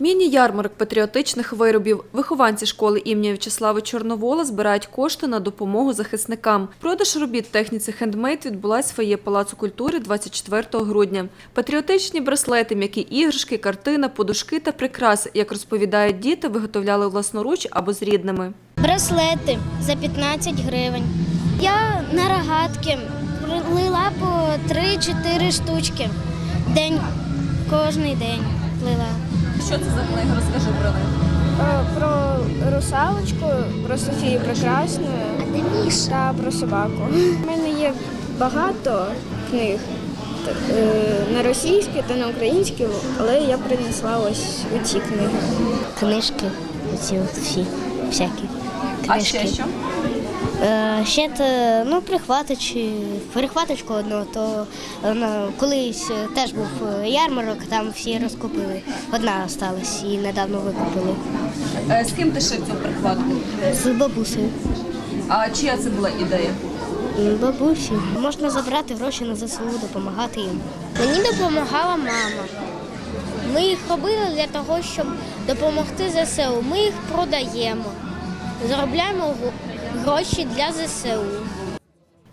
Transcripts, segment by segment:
Міні-ярмарок патріотичних виробів. Вихованці школи імені В'ячеслава Чорновола збирають кошти на допомогу захисникам. Продаж робіт техніці хендмейд відбулась в фоє Палацу культури 24 грудня. Патріотичні браслети, м'які іграшки, картина, подушки та прикраси, як розповідають діти, виготовляли власноруч або з рідними. Браслети за 15 гривень. Я на рогатки плила по 3-4 штучки. День, кожний день плила. Що це за книга? Розкажи про них. Е, Про русалочку, про Софію Прекрасну та про собаку. У мене є багато книг е, на російській та на українській, але я принесла ось ці книги. Книжки, оці всі, всякі. А ще що? Е, ще те, ну, прихваточі, перехваточку одну, то вона колись е, теж був ярмарок, там всі розкупили. Одна осталась і недавно викупили. З ким ти шив цю прихватку? З бабусею. А чия це була ідея? Бабусі. Можна забрати гроші на ЗСУ, допомагати їм. Мені допомагала мама. Ми їх робили для того, щоб допомогти ЗСУ. Ми їх продаємо, заробляємо гроші для ЗСУ.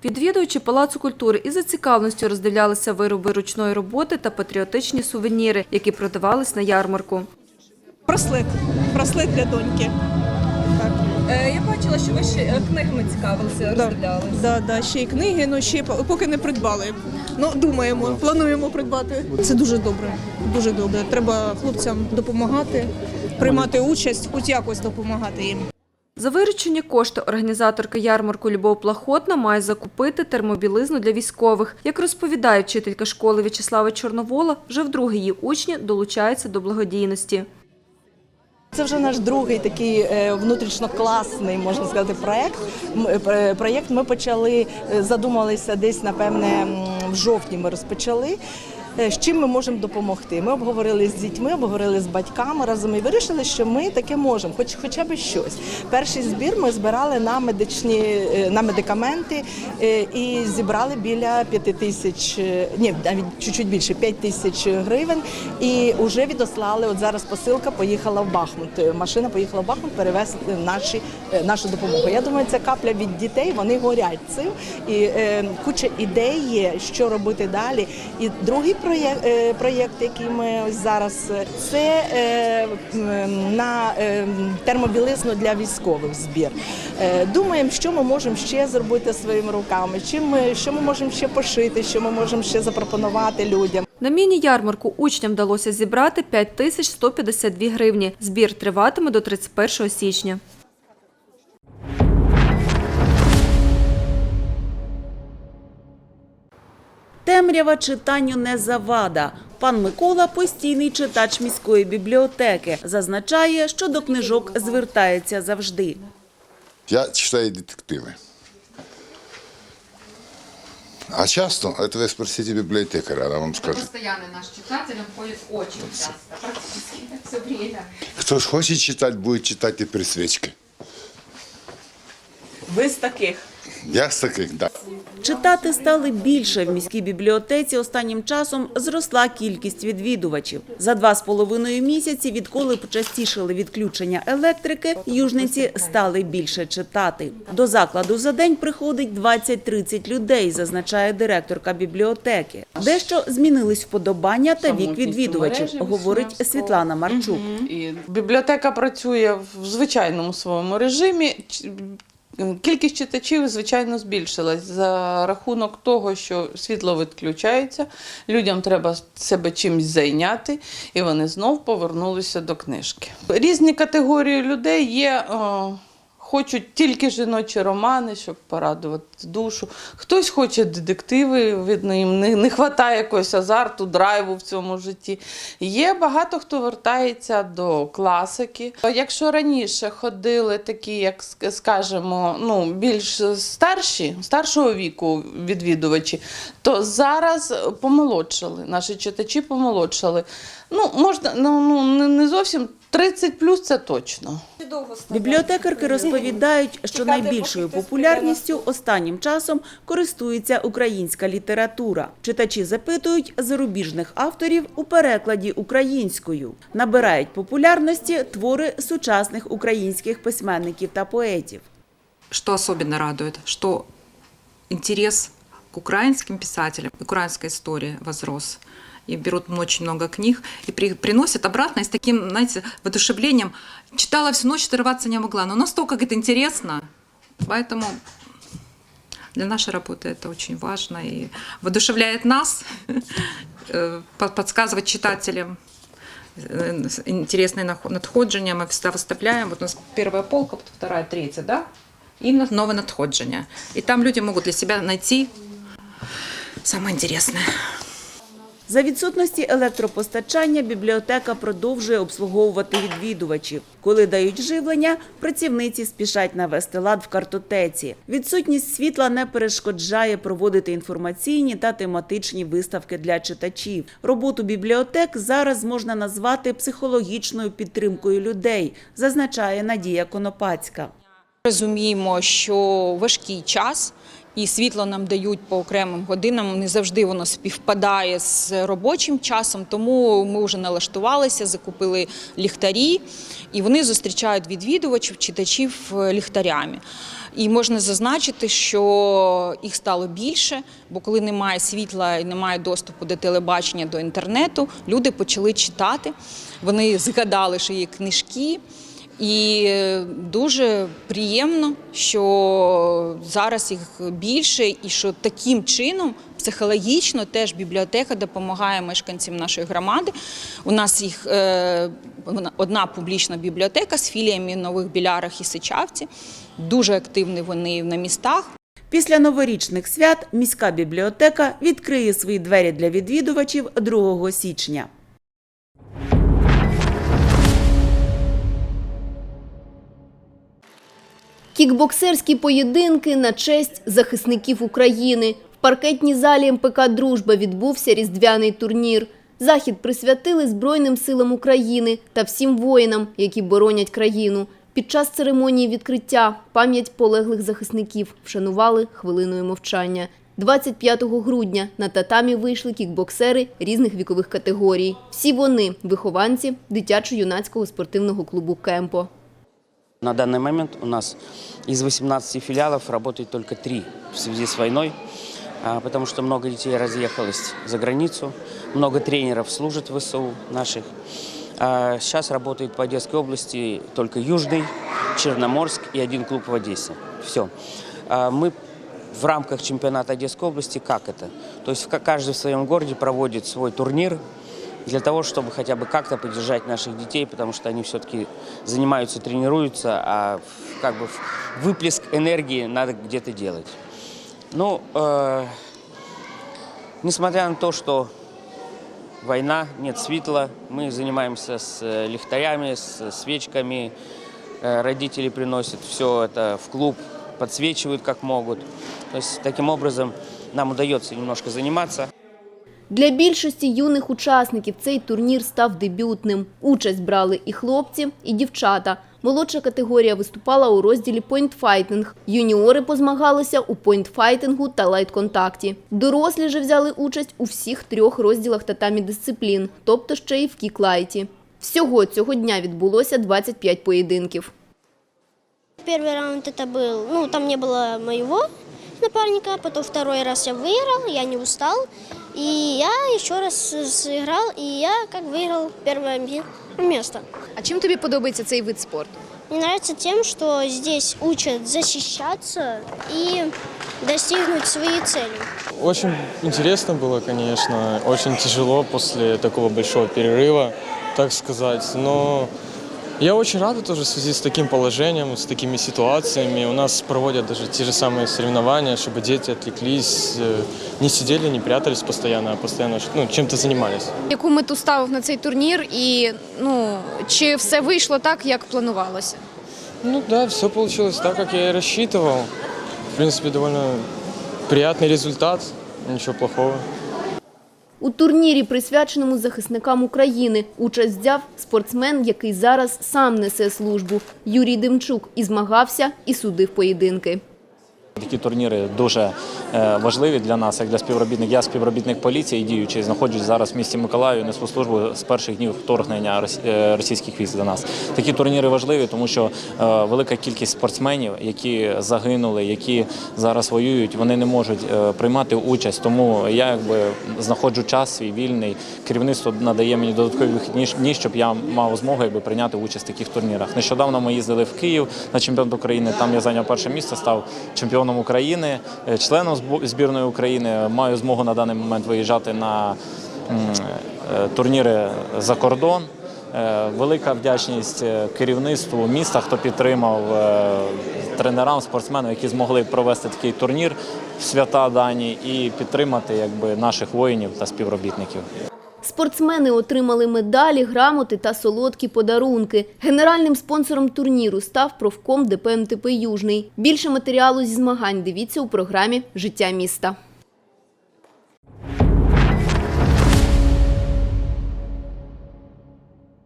Відвідувачі Палацу культури із зацікавленістю роздивлялися вироби ручної роботи та патріотичні сувеніри, які продавались на ярмарку. Браслет. Браслет для доньки. Так. Е, Я бачила, що ви ще книгами цікавилися, Да. Да, да, ще й книги, ну ще поки не придбали. Ну, думаємо, плануємо придбати. Це дуже добре. Дуже добре. Треба хлопцям допомагати, приймати участь, хоч якось допомагати їм. За виручені кошти організаторка ярмарку Любов Плахотна має закупити термобілизну для військових. Як розповідає вчителька школи В'ячеслава Чорновола, вже вдруге її учні долучаються до благодійності. Це вже наш другий такий е, внутрішньокласний, можна сказати, проект. М, е, Проєкт ми почали, е, задумалися десь, напевне, в жовтні ми розпочали. Е, З чим ми можемо допомогти? Ми обговорили з дітьми, обговорили з батьками разом і вирішили, що ми таке можемо, хоч хоча б щось. Перший збір ми збирали на медичні е, на медикаменти е, і зібрали біля п'яти тисяч, ні, навіть чуть-чуть більше, п'ять тисяч гривень. І вже відослали. От зараз посилка поїхала в Бахмут. Машина поїхала в Бахмут перевезти наші нашу допомогу. Я думаю, це капля від дітей. Вони горять цим. І куча ідей є, що робити далі. І другий проєкт, е, проєкт, який ми ось зараз, е, це е, на термобілизну для військових збір. Думаємо, що ми можемо ще зробити своїми руками, чим ми, що ми можемо ще пошити, що ми можемо ще запропонувати людям. На міні-ярмарку учням вдалося зібрати 5152 гривні. Збір триватиме до 31 січня. Темрява читанню не завада. Пан Микола постійний читач міської бібліотеки. Зазначає, що до книжок звертається завжди. Я читаю детективы. А часто, это вы спросите библиотекаря, она вам скажет. Постоянный наш читатель, он ходит очень часто, практически все время. Кто ж хочет читать, будет читать и при свечке. Ви з таких. Я с таких, да. Читати стали більше. В міській бібліотеці останнім часом зросла кількість відвідувачів. За два з половиною місяці, відколи почастішили відключення електрики, южниці стали більше читати. До закладу за день приходить 20-30 людей, зазначає директорка бібліотеки. Дещо змінились вподобання та вік відвідувачів, говорить Світлана Марчук. Бібліотека працює в звичайному своєму режимі. Кількість читачів, звичайно, збільшилась за рахунок того, що світло відключається, людям треба себе чимось зайняти, і вони знов повернулися до книжки. Різні категорії людей є. Хочуть тільки жіночі романи, щоб порадувати душу. Хтось хоче детективи, видно, їм не, не вистачає якогось азарту, драйву в цьому житті. Є багато хто вертається до класики. Якщо раніше ходили такі, як ск- скажемо, ну, більш старші, старшого віку відвідувачі, то зараз помолодшали. Наші читачі помолодшали. Ну, можна, ну, ну не зовсім 30 плюс це точно. Бібліотекарки розповідають, що найбільшою популярністю останнім часом користується українська література. Читачі запитують зарубіжних авторів у перекладі українською. Набирають популярності твори сучасних українських письменників та поетів. Что особенно радует, что интерес к украинским писателям, к украинской истории возрос. И берут очень много книг и при- приносят обратно и с таким, знаете, воодушевлением. Читала всю ночь, оторваться не могла. Но настолько это интересно. Поэтому для нашей работы это очень важно и воодушевляет нас э, по- подсказывать читателям э, интересные надходження. Мы всегда выставляем. Вот у нас первая полка, вторая, третья, да? И новое надходження. И там люди могут для себя найти самое интересное. За відсутності електропостачання бібліотека продовжує обслуговувати відвідувачів. Коли дають живлення, працівниці спішать навести лад в картотеці. Відсутність світла не перешкоджає проводити інформаційні та тематичні виставки для читачів. Роботу бібліотек зараз можна назвати психологічною підтримкою людей, зазначає Надія Конопацька. Розуміємо, що важкий час. І світло нам дають по окремим годинам. Не завжди воно співпадає з робочим часом, тому ми вже налаштувалися, закупили ліхтарі, і вони зустрічають відвідувачів, читачів е, ліхтарями. І можна зазначити, що їх стало більше, бо коли немає світла і немає доступу до телебачення, до інтернету, люди почали читати. Вони згадали, що є книжки. І дуже приємно, що зараз їх більше, і що таким чином психологічно теж бібліотека допомагає мешканцям нашої громади. У нас їх е, одна публічна бібліотека з філіями в Нових Білярах і Сичавці. Дуже активні вони на містах. Після новорічних свят міська бібліотека відкриє свої двері для відвідувачів 2 січня. Кікбоксерські поєдинки на честь захисників України. В паркетній залі МПК Дружба відбувся різдвяний турнір. Захід присвятили Збройним силам України та всім воїнам, які боронять країну. Під час церемонії відкриття пам'ять полеглих захисників вшанували хвилиною мовчання. 25 грудня на татамі вийшли кікбоксери різних вікових категорій. Всі вони – вихованці дитячо-юнацького спортивного клубу «Кемпо». На данный момент у нас из 18 филиалов работает только три в связи с войной, а, потому что много детей разъехалось за границу, много тренеров служит в ВСУ наших. А Сейчас работает по Одесской области только Южный, Черноморск и один клуб в Одессе. Все. Мы в рамках чемпионата Одесской области как это? То есть ка- каждый в своем городе проводит свой турнир, для того, чтобы хотя бы как-то поддержать наших детей, потому что они все-таки занимаются, тренируются, а как бы выплеск энергии надо где-то делать. Ну, э, несмотря на то, что война, нет светла, мы занимаемся с э, лихтарями, с свечками, Э, родители приносят все это в клуб, подсвечивают как могут. То есть таким образом нам удается немножко заниматься. Для більшості юних учасників цей турнір став дебютним. Участь брали і хлопці, і дівчата. Молодша категорія виступала у розділі пойнтфайтинг. Юніори позмагалися у пойнтфайтингу та лайтконтакті. Дорослі же взяли участь у всіх трьох розділах татамі дисциплін, тобто ще й в кіклайті. Всього цього дня відбулося 25 поєдинків. Первый раунд это был, ну, там не было моего напарника, потом второй раз я выиграл, я не устал, и я еще раз сыграл, и я как выиграл первое ме- место. А чим тобі подобається цей вид спорту? Мне нравится тем, что здесь учат защищаться и достигнуть своей цели. Очень интересно было, конечно. Очень тяжело после такого большого перерыва, так сказать. Но я очень рад тоже в связи с таким положением, с такими ситуациями. У нас проводят даже те же самые соревнования, чтобы дети отвлеклись, э, не сидели, не прятались постоянно, а постоянно ну, чем-то занимались. Яку мету ставив на цей турнір і ну, чи все вийшло так, як планувалося? Ну да, все получилось так, как я и рассчитывал. В принципе, довольно приятный результат, ничего плохого. У турнірі, присвяченому захисникам України, участь взяв спортсмен, який зараз сам несе службу. Юрій Демчук і змагався, і судив поєдинки. Такі турніри дуже е, важливі для нас, як для співробітників. Я співробітник поліції, діючий, знаходжусь зараз в місті Миколаїв, несу службу з перших днів вторгнення е, російських військ до нас. Такі турніри важливі, тому що е, велика кількість спортсменів, які загинули, які зараз воюють, вони не можуть приймати участь. Тому я якби знаходжу час свій вільний. Керівництво надає мені додаткові вихідні дні, щоб я мав змогу якби, прийняти участь в таких турнірах. Нещодавно ми їздили в Київ на чемпіонат України. Там я зайняв перше місце, став чемпіоном України, е, членом збірної України. Маю змогу на даний момент виїжджати на е, турніри за кордон. Е, Велика вдячність керівництву міста, хто підтримав тренерам, спортсменам, які змогли провести такий турнір в свята дані і підтримати якби, наших воїнів та співробітників. Спортсмени отримали медалі, грамоти та солодкі подарунки. Генеральним спонсором турніру став профком ДП «Южний». Більше матеріалу зі змагань дивіться у програмі «Життя міста».